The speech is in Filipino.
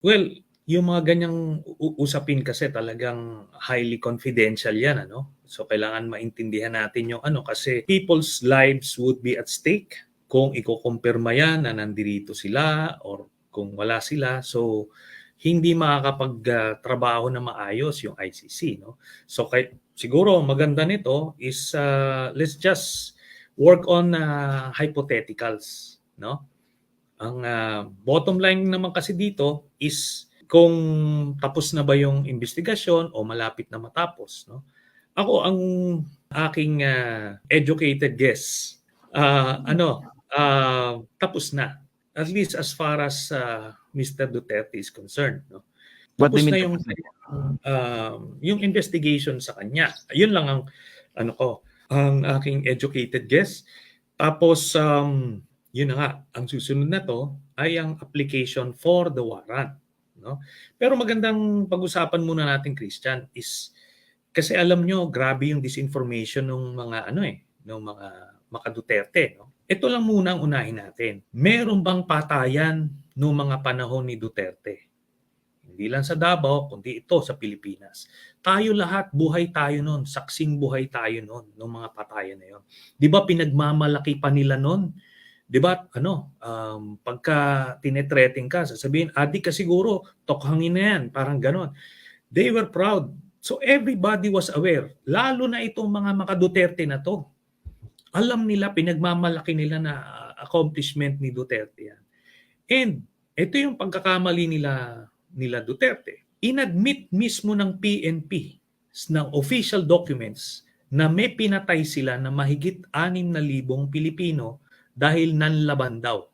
Well, yung mga ganyang usapin kasi talagang highly confidential yan ano. So kailangan maintindihan natin yung ano kasi people's lives would be at stake kung ikukumpirma yan na nandirito sila or kung wala sila. So hindi makakapag ah, trabaho na maayos yung ICC no. So kay siguro maganda nito is ah, let's just work on ah, hypotheticals no. Ang ah, bottom line naman kasi dito is kung tapos na ba yung investigasyon o malapit na matapos no. Ako ang aking ah, educated guess ah, ano ah, tapos na at least as far as ah, Mr. Duterte is concerned no. What Tapos you na yung um, yung investigation sa kanya. Ayun lang ang ano ko, ang aking educated guess. Tapos um, yun na nga, ang susunod na to ay ang application for the warrant, no? Pero magandang pag-usapan muna natin Christian is kasi alam nyo, grabe yung disinformation ng mga ano eh, ng mga maka-Duterte, no? Ito lang muna ang unahin natin. Meron bang patayan noong mga panahon ni Duterte? Hindi lang sa Davao, kundi ito sa Pilipinas. Tayo lahat, buhay tayo noon. Saksing buhay tayo noon, ng mga patayan na yon. Di ba pinagmamalaki pa nila noon? Di ba, ano, um, pagka tinetreting ka, sasabihin, adik ka siguro, tokhangin na yan, parang ganon. They were proud. So everybody was aware, lalo na itong mga maka-Duterte na to. Alam nila, pinagmamalaki nila na uh, accomplishment ni Duterte yan. And ito yung pagkakamali nila nila Duterte. Inadmit mismo ng PNP ng official documents na may pinatay sila na mahigit 6,000 Pilipino dahil nanlaban daw.